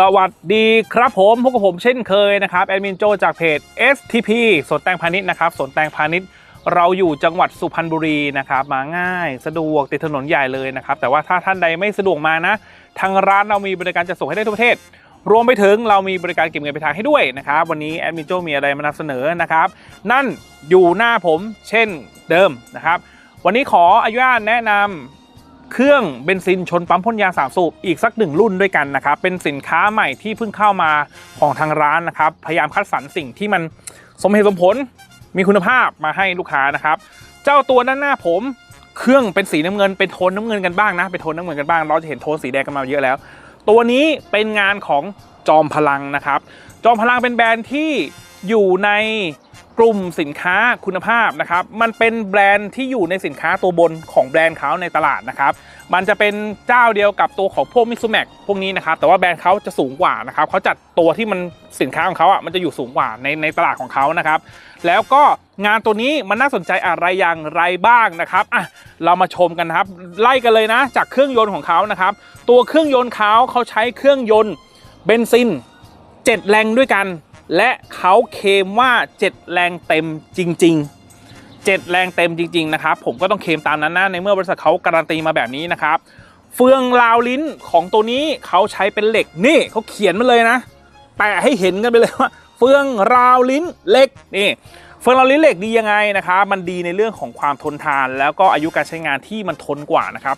สวัสดีครับผมพบกับผมเช่นเคยนะครับแอดมินโจจากเพจ STP สวนแตงพาณิชย์นะครับสวนแตงพาณิชย์เราอยู่จังหวัดสุพรรณบุรีนะครับมาง่ายสะดวกติดถนนใหญ่เลยนะครับแต่ว่าถ้าท่านใดไม่สะดวกมานะ ทางร้านเรามีบริการจัดส่งให้ได้ทั่วประเทศ รวมไปถึงเรามีบริการเก็บเงินไปลายทางให้ด้วยนะครับวันนี้แอดมินโจมีอะไรมานำเสนอนะครับนั่นอยู่หน้าผมเช่นเดิมนะครับวันนี้ขออนุญาตแนะนำ เครื่องเบนซินชนปั๊มพ่นยาสามสูบอีกสักหนึ่งรุ่นด้วยกันนะครับเป็นสินค้าใหม่ที่เพิ่งเข้ามาของทางร้านนะครับพยายามคัดสรรสิ่งที่มันสมเหตุสมผลมีคุณภาพมาให้ลูกค้านะครับ เจ้าตัวด้านหน้าผมเครื่องเป็นสีน้ำเงินเป็นโทนน้ำเงินกันบ้างนะเป็นโทนน้ำเงินกันบ้าง เราจะเห็นโทนสีแดงกันมาเยอะแล้ว ตัวนี้เป็นงานของจอมพลังนะครับ จอมพลังเป็นแบรนด์ที่อยู่ใน กลุ่มสินค้าคุณภาพนะครับ มันเป็นแบรนด์ที่อยู่ในสินค้าตัวบนของแบรนด์เขาในตลาดนะครับ มันจะเป็นเจ้าเดียวกับตัวของพวกมิซูแม็กพวกนี้นะครับ แต่ว่าแบรนด์เขาจะสูงกว่านะครับเขาจัดตัวที่มันสินค้าของเขาอะมันจะอยู่สูงกว่าในในตลาดของเขานะครับ แล้วก็งานตัวนี้มันน่าสนใจอะไรอย่างไรบ้างนะครับอะเรามาชมกันครับ ไล่กันเลยนะ จากเครื่องยนต์ของเขานะครับ ตัวเครื่องยนต์เขาเขาใช้เครื่องยนต์เบนซิน7แรงด้วยกัน และเขาเคมว่า 7 แรงเต็มจริง ๆ 7 แรงเต็มจริง ๆ นะครับ ผมก็ต้องเคมตามนั้นนะ ในเมื่อบริษัทเขาการันตีมาแบบนี้นะครับ เฟืองราวลิ้นของตัวนี้เขาใช้เป็นเหล็กนี่เขาเขียนมาเลยนะแปะให้เห็นกันไปเลยว่า เฟืองราวลิ้นเหล็กนี่เฟืองราวลิ้นเหล็กดียังไงนะครับมันดีในเรื่องของความทนทาน แล้วก็อายุการใช้งานที่มันทนกว่านะครับ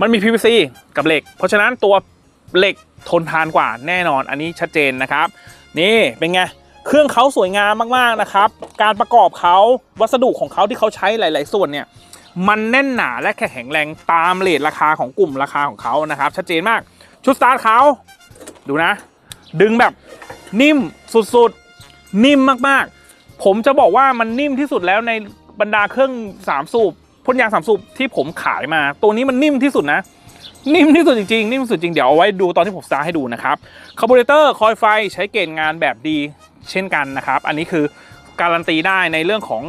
มันมี PVC กับเหล็ก เพราะฉะนั้นตัวเหล็กทนทานกว่าแน่นอนอันนี้ชัดเจนนะครับ นี่เป็นไงเครื่องเขาสวยงามมากๆนะครับ การประกอบเขาวัสดุของเขาที่เขาใช้หลาย ๆ ส่วนเนี่ยมันแน่นหนาและแข็งแรงตามเลทราคาของกลุ่มราคาของเขานะครับ ชัดเจนมากชุดสตาร์ทเขาดูนะ ดึงแบบนิ่มสุดๆ นิ่มมากๆ ผมจะบอกว่ามันนิ่มที่สุดแล้วในบรรดาเครื่องสามสูบพ่นยางสามสูบที่ผมขายมา ตัวนี้มันนิ่มที่สุดนะ นิ่มที่สุดจริงๆนิ่มที่สุดจริงเดี๋ยวเอาไว้ดูตอนที่ผมสตาร์ให้ดูนะครับคาร์บูเรเตอร์คอยไฟใช้เกณฑ์งานแบบดีเช่นกันนะครับ อันนี้คือการันตีได้ในเรื่องของ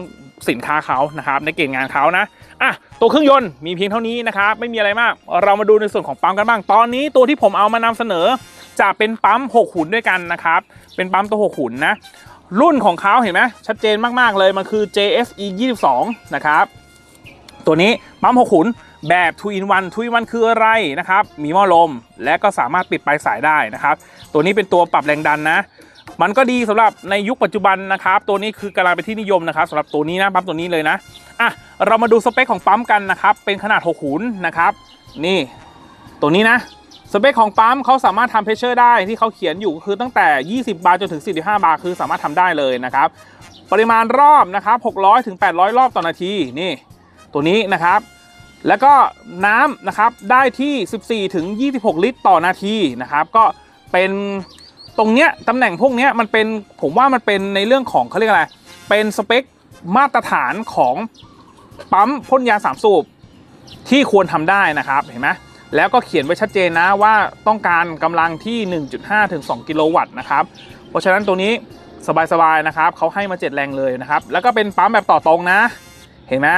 สินค้าเขานะครับ ในเกณฑ์งานเขานะอะตัวเครื่องยนต์มีเพียงเท่านี้นะครับ ไม่มีอะไรมาก เรามาดูในส่วนของปั๊มกันบ้าง ตอนนี้ตัวที่ผมเอามานำเสนอ จะเป็นปั๊ม 6 หุนด้วยกันนะครับ เป็นปั๊มตัว 6 หุนนะ รุ่นของเขาเห็นไหมชัดเจนมาก ๆ เลย มันคือ JSE 22 นะครับ ตัวนี้ปั๊ม6ขุน แบบ2 in 1 2 in 1คืออะไรนะครับ มีหม้อลมและก็สามารถปิดปลายสายได้นะครับ ตัวนี้เป็นตัวปรับแรงดันนะ มันก็ดีสำหรับในยุคปัจจุบันนะครับ ตัวนี้คือกำลังเป็นที่นิยมนะครับสำหรับตัวนี้นะปั๊มตัวนี้เลยนะอะเรามาดูสเปคของปั๊มกันนะครับ เป็นขนาด6ขุนนะครับ นี่ ตัวนี้นะสเปคของปั๊มเขาสามารถทำเพชเชอร์ได้ที่เขาเขียนอยู่คือตั้งแต่ 20 บาร์จนถึง 45 บาร์คือสามารถทำได้เลยนะครับ ปริมาณรอบนะครับ 600 ถึง 800 รอบต่อนาทีนี่ ตัวนี้นะครับ แล้วก็น้ำนะครับได้ที่ 14 ถึง 26 ลิตรต่อนาทีนะครับ ก็เป็นตรงเนี้ยตำแหน่งพวกเนี้ยมันเป็นผมว่ามันเป็นในเรื่องของเขาเรียกอะไร เป็นสเปคมาตรฐานของปั๊มพ่นยาสามสูบที่ควรทำได้นะครับเห็นไหมแล้วก็เขียนไว้ชัดเจนนะว่าต้องการกำลังที่ 1.5 ถึง 2 กิโลวัตต์นะครับ เพราะฉะนั้นตัวนี้สบายๆนะครับเขาให้มา 7 แรงเลยนะครับ แล้วก็เป็นปั๊มแบบต่อตรงนะ เห็นไหม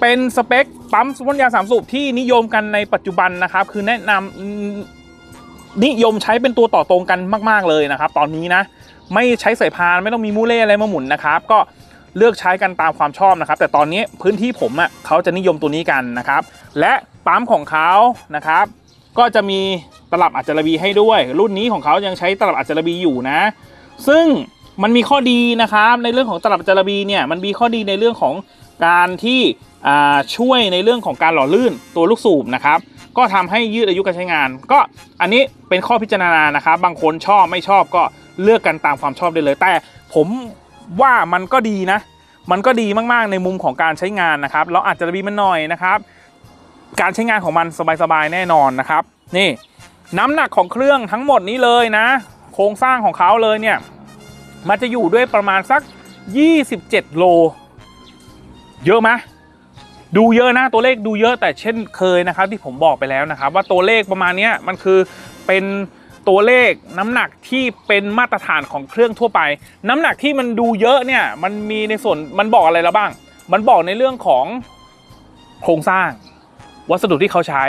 เป็นสเปค ปั๊มพ่นยาสามสูบที่นิยมกันในปัจจุบันนะครับ คือแนะนำนิยมใช้เป็นตัวต่อตรงกันมาก ๆ เลยนะครับ ตอนนี้นะไม่ใช้สายพานไม่ต้องมีมูเล่อะไรมาหมุนนะครับ ก็เลือกใช้กันตามความชอบนะครับ แต่ตอนนี้พื้นที่ผมอะเขาจะนิยมตัวนี้กันนะครับ และปั๊มของเขานะครับ ก็จะมีตลับอัจจารบีให้ด้วย รุ่นนี้ของเขายังใช้ตลับอัจจารบีอยู่นะ ซึ่งมันมีข้อดีนะครับในเรื่องของตลับอัจจารบีเนี่ยมันมีข้อดีในเรื่องของการที่ ช่วยในเรื่องของการหล่อลื่นตัวลูกสูบนะครับ ก็ทำให้ยืดอายุการใช้งาน ก็อันนี้เป็นข้อพิจารณานะครับ บางคนชอบไม่ชอบก็เลือกกันตามความชอบได้เลย แต่ผมว่ามันก็ดีนะ มันก็ดีมากๆในมุมของการใช้งานนะครับ เราอาจจะระบีมันหน่อยนะครับ การใช้งานของมันสบายๆแน่นอนนะครับ นี่น้ำหนักของเครื่องทั้งหมดนี้เลยนะ โครงสร้างของเขาเลยเนี่ย มันจะอยู่ด้วยประมาณสัก 27 โล เยอะไหม ดูเยอะนะตัวเลขดูเยอะแต่เช่นเคยนะครับที่ผมบอกไปแล้วนะครับ ว่าตัวเลขประมาณนี้มันคือเป็นตัวเลขน้ำหนักที่เป็นมาตรฐานของเครื่องทั่วไป น้ำหนักที่มันดูเยอะเนี่ยมันมีในส่วนมันบอกอะไรแล้วบ้าง มันบอกในเรื่องของโครงสร้าง วัสดุที่เขาใช้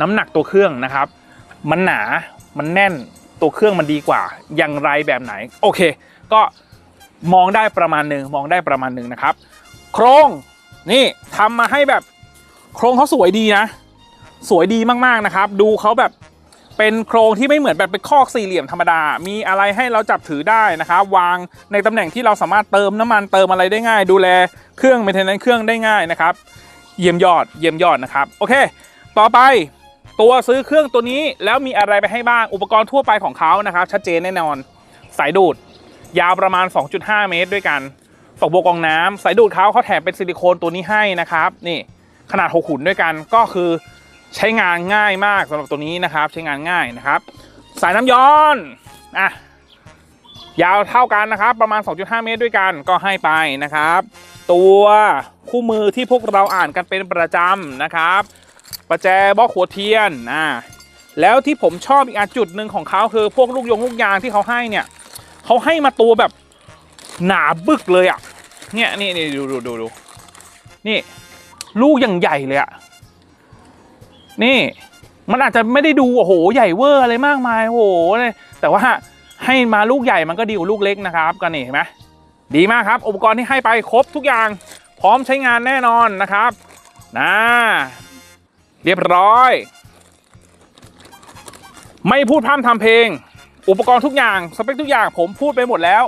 น้ำหนักตัวเครื่องนะครับ มันหนามันแน่นตัวเครื่องมันดีกว่า อย่างไรแบบไหน โอเค ก็มองได้ประมาณหนึ่งมองได้ประมาณหนึ่งนะครับ โครง นี่ทำมาให้แบบโครงเขาสวยดีนะ สวยดีมากๆนะครับ ดูเขาแบบเป็นโครงที่ไม่เหมือนแบบเป็นคอกสี่เหลี่ยมธรรมดา มีอะไรให้เราจับถือได้นะครับ วางในตำแหน่งที่เราสามารถเติมน้ำมันเติมอะไรได้ง่าย ดูแลเครื่อง maintenance เครื่องได้ง่ายนะครับ เยี่ยมยอดเยี่ยมยอดนะครับ โอเค ต่อไปตัวซื้อเครื่องตัวนี้แล้วมีอะไรไปให้บ้างอุปกรณ์ทั่วไปของเขานะครับ ชัดเจนแน่นอน สายดูดยาวประมาณ 2.5 เมตรด้วยกัน ฝักบัวกองน้ำสายดูดเขาเขาแถมเป็นซิลิโคนตัวนี้ให้นะครับ นี่ขนาด6ขุนด้วยกันก็คือใช้งานง่ายมากสำหรับตัวนี้นะครับ ใช้งานง่ายนะครับ สายน้ำย้อนอะยาวเท่ากันนะครับ ประมาณ 2.5 เมตรด้วยกันก็ให้ไปนะครับ ตัวคู่มือที่พวกเราอ่านกันเป็นประจำนะครับ ประแจบล็อกหัวเทียนอ่าแล้วที่ผมชอบอีกอันจุดหนึ่งของเขาคือพวกลูกยงลูกยางที่เขาให้เนี่ยเขาให้มาตัวแบบหนาบึกเลยอะ่ะ เนี่ยนี่นี่ดูดูดูดูนี่ ลูกอย่างใหญ่เลยอะ่ะนี่ มันอาจจะไม่ได้ดูโอ้โหใหญ่เวอร์อะไรมากมายโอ้โหเลยแต่ว่าให้มาลูกใหญ่มันก็ดีกว่าลูกเล็กนะครับก็นี่เห็นไหมดีมากครับ อุปกรณ์ที่ให้ไปครบทุกอย่าง พร้อมใช้งานแน่นอนนะครับนะเรียบร้อย ไม่พูดพร่ำทำเพลง อุปกรณ์ทุกอย่างสเปคทุกอย่างผมพูดไปหมดแล้ว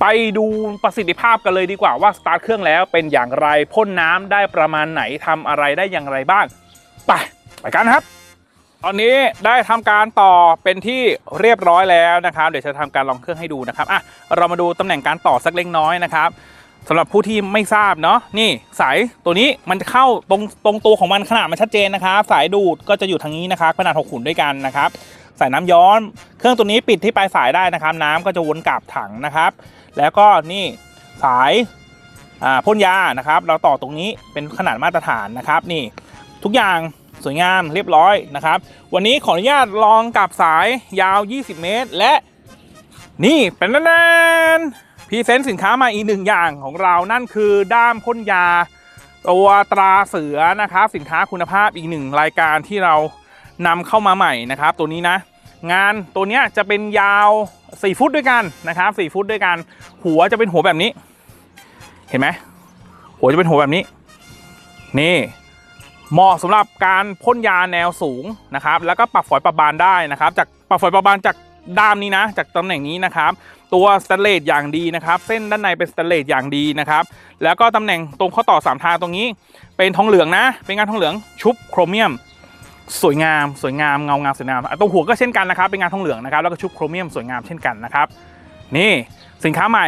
ไปดูประสิทธิภาพกันเลยดีกว่าว่าสตาร์ทเครื่องแล้วเป็นอย่างไรพ่นน้ำได้ประมาณไหนทำอะไรได้อย่างไรบ้าง ไปไปกันครับ ตอนนี้ได้ทำการต่อเป็นที่เรียบร้อยแล้วนะครับ เดี๋ยวจะทำการลองเครื่องให้ดูนะครับอะเรามาดูตำแหน่งการต่อสักเล็กน้อยนะครับสำหรับผู้ที่ไม่ทราบเนาะนี่สายตัวนี้มันจะเข้าตรงตรงตัวของมันขนาดมันชัดเจนนะครับสายดูดก็จะอยู่ทางนี้นะครับขนาด6ขุนด้วยกันนะครับสายน้ำย้อน เครื่องตัวนี้ปิดที่ปลายสายได้นะครับ น้ำก็จะวนกลับถังนะครับ แล้วก็นี่สายอ่าพ่นยานะครับ เราต่อตรงนี้เป็นขนาดมาตรฐานนะครับนี่ทุกอย่างสวยงามเรียบร้อยนะครับ วันนี้ขออนุญาตลองกับสายยาว 20 เมตร และนี่เป็นแน่นพรีเซนต์สินค้ามาอีกหนึ่งอย่างของเรานั่นคือด้ามพ่นยา ตัวตราเสือนะครับ สินค้าคุณภาพอีกหนึ่งรายการที่เรานำเข้ามาใหม่นะครับ ตัวนี้นะ งานตัวเนี้ยจะเป็นยาว 4ฟุตด้วยกันนะครับ4ฟุตด้วยกัน หัวจะเป็นหัวแบบนี้ เห็นไหมหัวจะเป็นหัวแบบนี้ นี่เหมาะสำหรับการพ่นยาแนวสูงนะครับ แล้วก็ปรับฝอยปรับบานได้นะครับ จากปรับฝอยปรับบานจากด้ามนี้นะ จากตำแหน่งนี้นะครับ ตัวสแตนเลสอย่างดีนะครับ เส้นด้านในเป็นสแตนเลสอย่างดีนะครับ แล้วก็ตำแหน่งตรงข้อต่อสามทางตรงนี้ เป็นทองเหลืองนะ เป็นงานทองเหลืองชุบโครเมียม สวยงามสวยงามเงางามสวยงามตรงหัวก็เช่นกันนะครับเป็นงานทองเหลืองนะครับแล้วก็ชุบโครเมียมสวยงามเช่นกันนะครับนี่สินค้าใหม่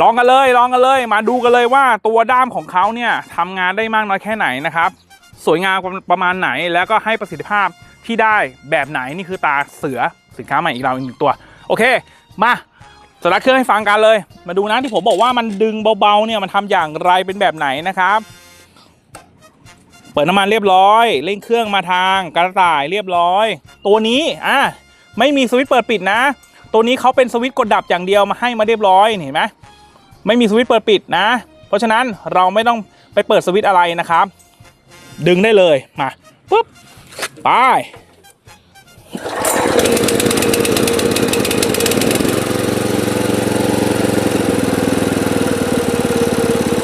ลองกันเลยลองกันเลย มาดูกันเลยว่าตัวด้ามของเขาเนี่ยทำงานได้มากน้อยแค่ไหนนะครับ สวยงามประมาณไหนแล้วก็ให้ประสิทธิภาพที่ได้แบบไหนนี่คือตาเสือสินค้าใหม่อีกเราอีกหนึ่งตัว โอเค มาสตาร์ทเครื่องให้ฟังกันเลย มาดูนะที่ผมบอกว่ามันดึงเบาๆเนี่ยมันทำอย่างไรเป็นแบบไหนนะครับ เปิดน้ำมันเรียบร้อยเร่งเครื่องมาทางกระต่ายเรียบร้อย ตัวนี้อะไม่มีสวิตช์เปิดปิดนะ ตัวนี้เขาเป็นสวิตช์กดดับอย่างเดียวมาให้มาเรียบร้อยเห็นไหมไม่มีสวิตช์เปิดปิดนะ เพราะฉะนั้นเราไม่ต้องไปเปิดสวิตช์อะไรนะครับ ดึงได้เลยมาปุ๊บไป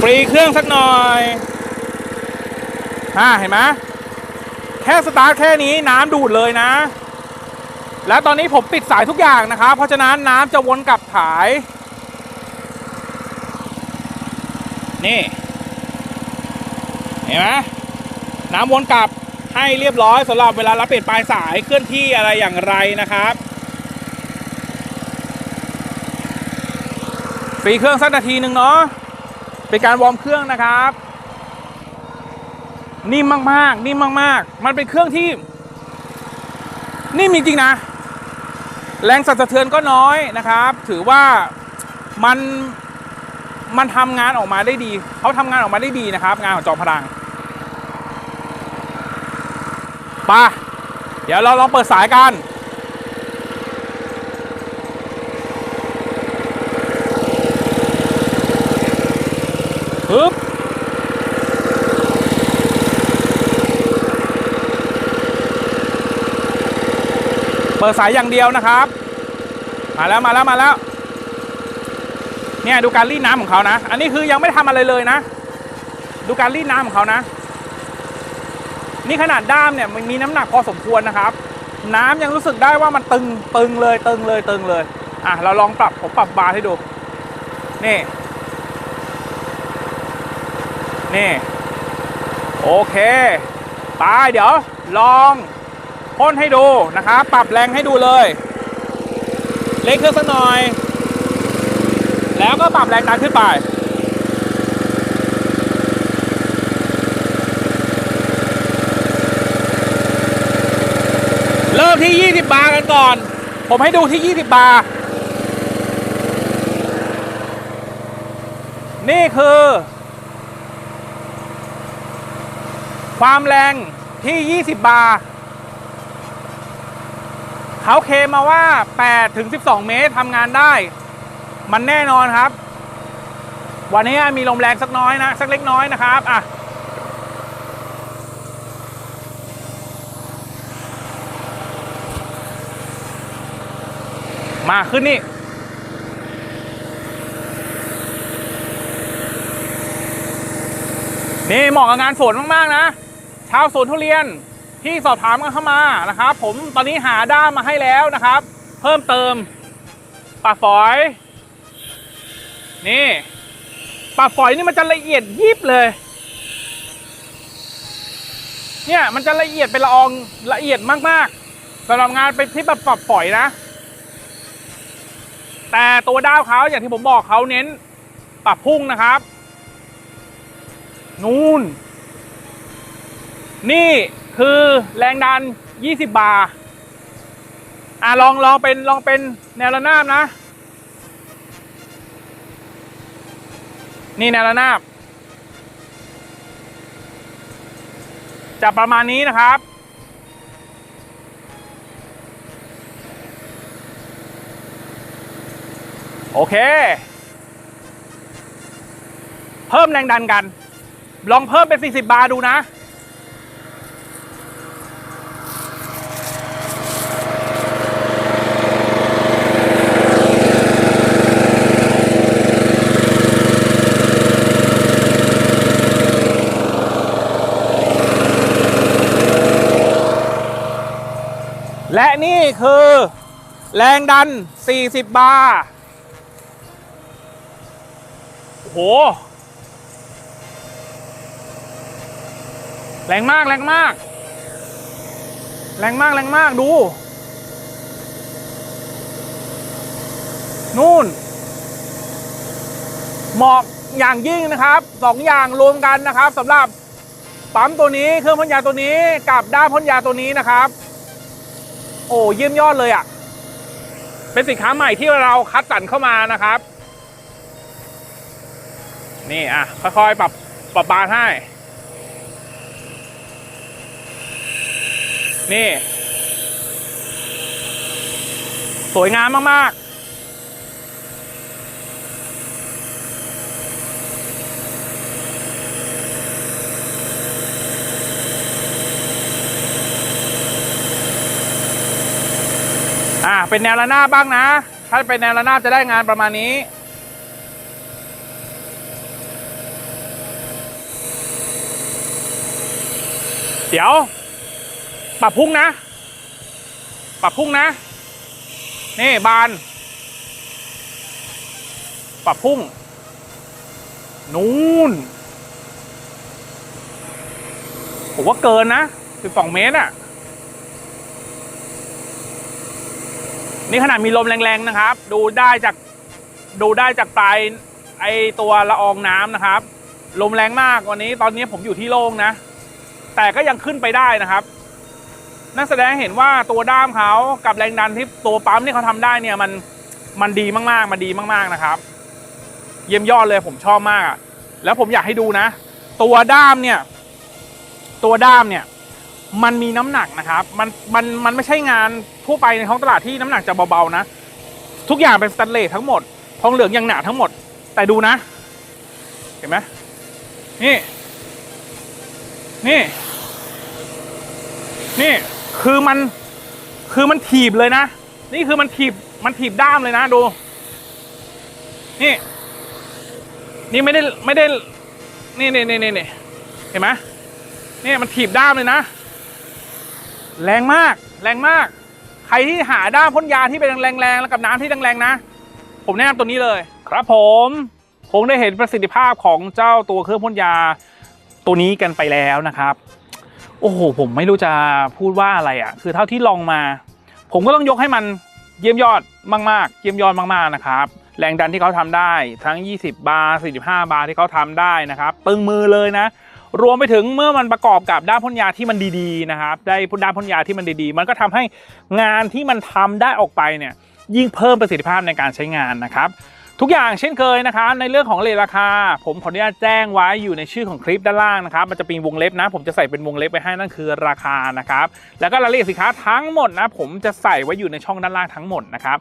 ฟรีเครื่องสักหน่อย อ่าเห็นไหมแค่สตาร์ทแค่นี้น้ำดูดเลยนะ แล้วตอนนี้ผมปิดสายทุกอย่างนะครับ เพราะฉะนั้นน้ำจะวนกลับถ่าย นี่ เห็นไหมน้ำวนกลับให้เรียบร้อยสำหรับเวลาเราเปลี่ยนปลายสายเคลื่อนที่อะไรอย่างไรนะครับฟรีเครื่องสักนาทีหนึ่งเนาะเป็นการวอร์มเครื่องนะครับ นิ่มมากๆ นิ่มมากๆ มันเป็นเครื่องที่ นิ่มจริงๆนะ แรงสั่นสะเทือนก็น้อยนะครับ ถือว่ามันมันทำงานออกมาได้ดี เขาทำงานออกมาได้ดีนะครับ งานของจอมพลังปะเดี๋ยวเราลองเปิดสายกัน ปึ๊บ เปิดสายอย่างเดียวนะครับ มาแล้วมาแล้วมาแล้ว เนี่ยดูการรีดน้ำของเขานะ อันนี้คือยังไม่ทำอะไรเลยนะ ดูการรีดน้ำของเขานะ นี่ขนาดด้ามเนี่ยมันมีน้ำหนักพอสมควรนะครับ น้ำยังรู้สึกได้ว่ามันตึงตึงเลยตึงเลยตึงเลย อะเราลองปรับผมปรับบาร์ให้ดู นี่ นี่ โอเค ไปเดี๋ยวลอง พ่นให้ดูนะครับ ปรับแรงให้ดูเลย เล็กขึ้นสักหน่อย แล้วก็ปรับแรงดันขึ้นไปเริ่มที่ 20 บาร์กันก่อน ผมให้ดูที่ 20 บาร์ นี่คือ ความแรงที่ 20 บาร์ เขาเคมาว่า8ถึง12 เมตรทำงานได้ มันแน่นอนครับ วันนี้มีลมแรงสักน้อยนะ สักเล็กน้อยนะครับอะมาขึ้นนี่ นี่เหมาะกับงานสวนมาก ๆ นะ ชาวสวนทุเรียน ที่สอบถามกันเข้ามานะครับ ผมตอนนี้หาด้ามมาให้แล้วนะครับ เพิ่มเติมปากฝอย นี่ปากฝอยนี่มันจะละเอียดยิบเลย เนี่ยมันจะละเอียดเป็นละอองละเอียดมากๆสำหรับงานเป็นที่แบบปรับฝอยนะ แต่ตัวด้าวเขาอย่างที่ผมบอกเขาเน้นปรับพุ่งนะครับ นู่น นี่ คือแรงดัน 20 บาร์อะลองลองเป็นลองเป็นแนวระนาบนะ นี่แนวระนาบจะประมาณนี้นะครับ โอเค เพิ่มแรงดันกัน ลองเพิ่มเป็น 40 บาร์ดูนะ นี่คือ แรงดัน 40 บาร์โอ้โห แรงมาก แรงมาก แรงมาก แรงมาก ดู นู่น เหมาะอย่างยิ่งนะครับสองอย่างรวมกันนะครับสำหรับปั๊มตัวนี้เครื่องพ่นยาตัวนี้กับด้ามพ่นยาตัวนี้นะครับ โอ้เยี่ยมยอดเลยอะ่ะ เป็นสินค้าใหม่ที่เราคัดสรรเข้ามานะครับ นี่อะ ค่อยๆ ปรับปรับบานให้ นี่ สวยงามมาก ๆ อะเป็นแนวระนาบบ้างนะ ถ้าเป็นแนวระนาบจะได้งานประมาณนี้ เดี๋ยว ปรับพุ่งนะ ปรับพุ่งนะ นี่บาน ปรับพุ่ง นู่น ผมว่าเกินนะ12เมตรอะ นี่ขนาดมีลมแรงๆนะครับ ดูได้จากดูได้จากปลายไอตัวละอองน้ำนะครับ ลมแรงมากวันนี้ตอนนี้ผมอยู่ที่โล่งนะ แต่ก็ยังขึ้นไปได้นะครับนั่นแสดงเห็นว่าตัวด้ามเขากับแรงดันที่ตัวปั๊มที่เขาทำได้เนี่ยมันมันดีมากๆ มันดีมากๆนะครับ เยี่ยมยอดเลยผมชอบมากอะแล้วผมอยากให้ดูนะ ตัวด้ามเนี่ย ตัวด้ามเนี่ย มันมีน้ำหนักนะครับมันมันมันไม่ใช่งานทั่วไปในท้องตลาดที่น้ำหนักจะเบาๆนะ ทุกอย่างเป็นสแตนเลสทั้งหมดทองเหลืองยังหนาทั้งหมด แต่ดูนะ เห็นไหมนี่ นี่ นี่คือมันคือมันถีบเลยนะ นี่คือมันถีบมันถีบด้ามเลยนะดู นี่ นี่ไม่ได้ไม่ได้ นี่นี่นี่นี่เห็นไหมนี่มันถีบด้ามเลยนะ แรงมาก แรงมาก ใครที่หาด้ามพ่นยาที่เป็นแรงๆแล้วกับน้ำที่แรงๆนะ ผมแนะนำตัวนี้เลย ครับผมคงได้เห็นประสิทธิภาพของเจ้าตัวเครื่องพ่นยาตัวนี้กันไปแล้วนะครับ โอ้โห ผมไม่รู้จะพูดว่าอะไรอะ่ะ คือเท่าที่ลองมา ผมก็ต้องยกให้มันเยี่ยมยอดมาก ๆ เยี่ยมยอดมากๆนะครับแรงดันที่เขาทำได้ทั้ง 20 บาร์45 บาร์ที่เขาทำได้นะครับ ตึงมือเลยนะ รวมไปถึงเมื่อมันประกอบกับด้านพ่นยาที่มันดีๆนะครับ ได้ด้านพ่นยาที่มันดีๆ มันก็ทำให้งานที่มันทำได้ออกไปเนี่ยยิ่งเพิ่มประสิทธิภาพในการใช้งานนะครับ ทุกอย่างเช่นเคยนะครับในเรื่องของเลทราคา ผมขออนุญาตแจ้งไว้อยู่ในชื่อของคลิปด้านล่างนะครับ มันจะมีวงเล็บนะ ผมจะใส่เป็นวงเล็บไปให้นั่นคือราคานะครับ แล้วก็รายละเอียดสินค้าทั้งหมดนะผมจะใส่ไว้อยู่ในช่องด้านล่างทั้งหมดนะครับ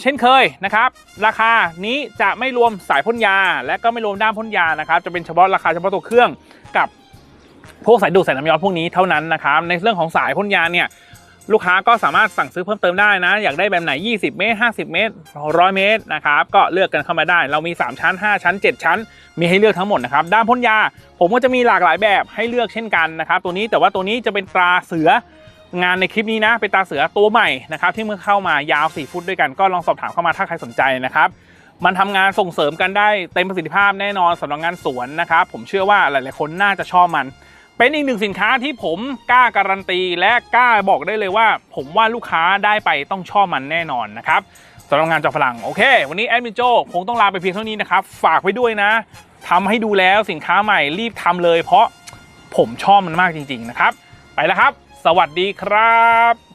เช่นเคยนะครับ ราคานี้จะไม่รวมสายพ่นยา และก็ไม่รวมด้ามพ่นยานะครับ จะเป็นเฉพาะราคาเฉพาะตัวเครื่องกับพวกสายดูดสายน้ำย้อนพวกนี้เท่านั้นนะครับ ในเรื่องของสายพ่นยาเนี่ยลูกค้าก็สามารถสั่งซื้อเพิ่มเติมได้นะ อยากได้แบบไหน 20 เมตร 50 เมตร 100 เมตรนะครับ ก็เลือกกันเข้ามาได้ เรามี 3 ชั้น 5 ชั้น 7 ชั้น มีให้เลือกทั้งหมดนะครับ ด้านพ่นยา ผมก็จะมีหลากหลายแบบให้เลือกเช่นกันนะครับ ตัวนี้แต่ว่าตัวนี้จะเป็นตราเสือ งานในคลิปนี้นะเป็นตาเสือตัวใหม่นะครับที่เมื่อเข้ามายาว 4 ฟุตด้วยกันก็ลองสอบถามเข้ามาถ้าใครสนใจนะครับมันทำงานส่งเสริมกันได้เต็มประสิทธิภาพแน่นอนสำหรับงานสวนนะครับผมเชื่อว่าหลาย ๆ คนน่าจะชอบมัน เป็นอีกหนึ่งสินค้าที่ผมกล้าการันตี และกล้าบอกได้เลยว่า ผมว่าลูกค้าได้ไปต้องชอบมันแน่นอนนะครับสำหรับงานจอฝรั่งโอเค วันนี้แอดมินโจคงต้องลาไปเพียงเท่านี้นะครับ ฝากไว้ด้วยนะทำให้ดูแล้วสินค้าใหม่รีบทำเลย เพราะผมชอบมันมากจริง ๆ นะครับ ไปแล้วครับ สวัสดีครับ